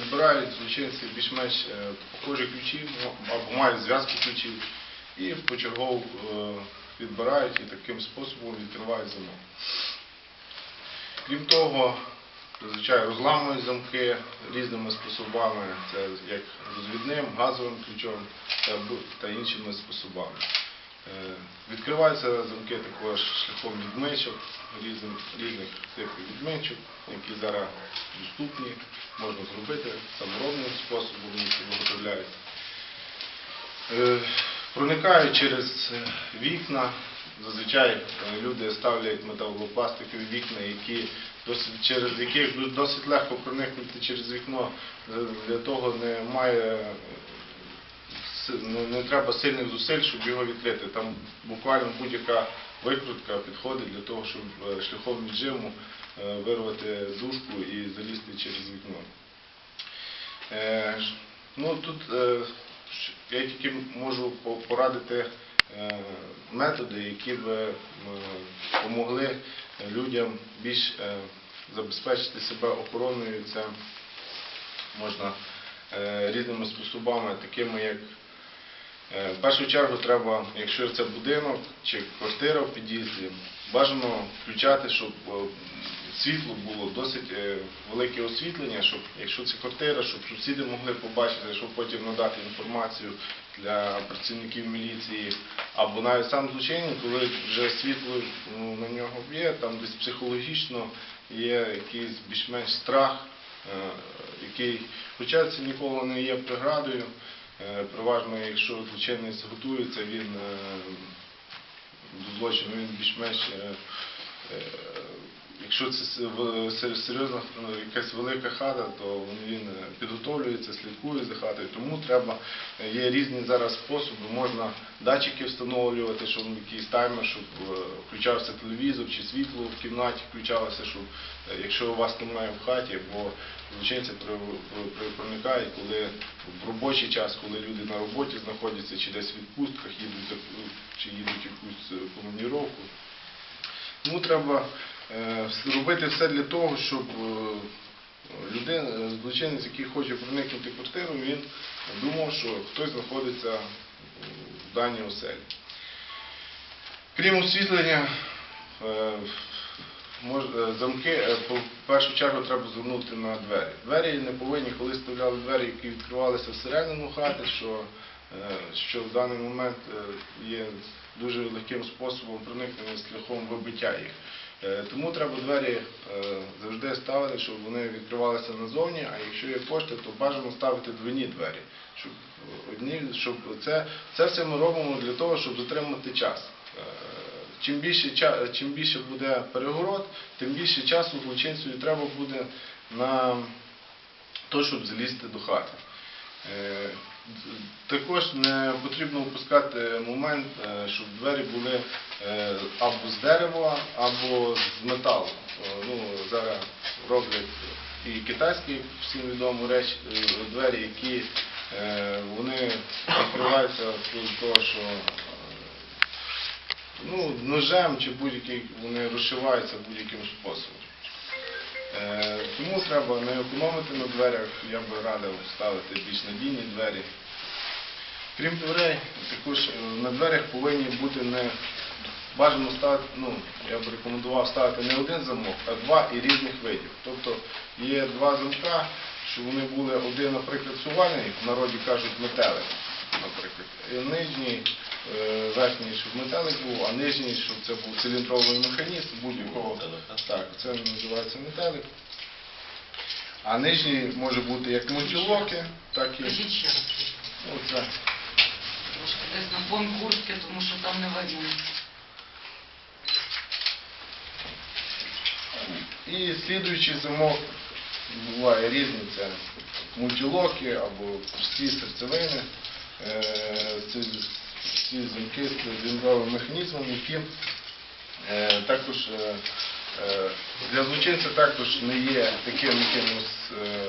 підбирають злочинці більш-менш е, похожі ключі ну, або мають зв'язку ключів і почергово е, відбирають і таким способом відкривають замок. Крім того, зазвичай розламують замки різними способами, це як розвідним, газовим ключом та іншими способами. Е, Відкриваються замки також шляхом відмичок, різних, різних типів відмичок, які зараз доступні, можна зробити саморобним способом, які виготовляють. Е, Проникають через вікна. Зазвичай е, люди ставлять металопластикові вікна, які через яких досить легко проникнути через вікно. Для того немає не, не треба сильних зусиль, щоб його відкрити. Там буквально будь-яка викрутка підходить для того, щоб е, шляхом віджиму е, вирвати дужку і залізти через вікно. Е, Ну, тут я тільки можу порадити методи, які б допомогли людям більш забезпечити себе охороною. Це можна різними способами, такими як в першу чергу треба, якщо це будинок чи квартира в під'їзді, бажано включати, щоб е, світло було досить е, велике освітлення, щоб якщо це квартира, щоб сусіди могли побачити, щоб потім надати інформацію для працівників міліції, або навіть сам злочинник, коли вже світло ну, на нього б'є, там десь психологічно є якийсь більш-менш страх, е, який, хоча це ніколи не є преградою. Е, Переважно, якщо злочинець готується, він е, до злочину, він більш-менш, е, е, якщо це серйозна ну, якась велика хата, то він е, підготовлюється, слідкує за хатою. Тому треба, е, є різні зараз способи, можна датчики встановлювати, щоб якийсь таймер, щоб е, включався телевізор чи світло в кімнаті включалося, щоб е, якщо у вас немає в хаті, бо злочинці проникають, коли в робочий час, коли люди на роботі знаходяться, чи десь в відпустках їдуть, чи їдуть якусь е, командіровку. Тому треба е, робити все для того, щоб е, людина, злочинець, який хоче проникнути в квартиру, він думав, що хтось знаходиться в даній оселі. Крім освітлення, е, е, замки е, в першу чергу треба звернути на двері. Двері не повинні, коли вставляли двері, які відкривалися всередину хати, що, е, в даний момент е, є дуже легким способом проникнення шляхом вибиття їх. Е, Тому треба двері е, завжди ставити, щоб вони відкривалися назовні, а якщо є кошти, то бажано ставити двойні двері. Щоб одні, щоб це, це все ми робимо для того, щоб затримати час. Е, Чим більше, чим більше буде перегород, тим більше часу злочинцю треба буде на те, щоб залізти до хати. Е, Також не потрібно опускати момент, е, щоб двері були е, або з дерева, або з металу. Ну, зараз роблять і китайські всім відомі речі, двері, які вони відкриваються з того, що ну, ножем чи будь-який вони розшиваються будь-яким способом. Е, Тому треба не економити на дверях, я би радив ставити більш надійні двері. Крім дверей, також е, на дверях повинні бути не бажано ставити, ну, я б рекомендував ставити не один замок, а два і різних видів. Тобто є два замка, що вони були один, наприклад, сувальний, в народі кажуть метелик, наприклад. І нижній, е, верхній, щоб метелик був, а нижній, щоб це був циліндровий механізм будь-якого. Це називається метелик. А нижній може бути як мультилоки, так і оце. Трошки десь на фон куртки, тому що там не видно. І слідуючий замок буває різний, це мультилоки або прості серцевини. Це ці замки з циліндровим механізмом, які е, також е, для злочинця також не є таким якимось е,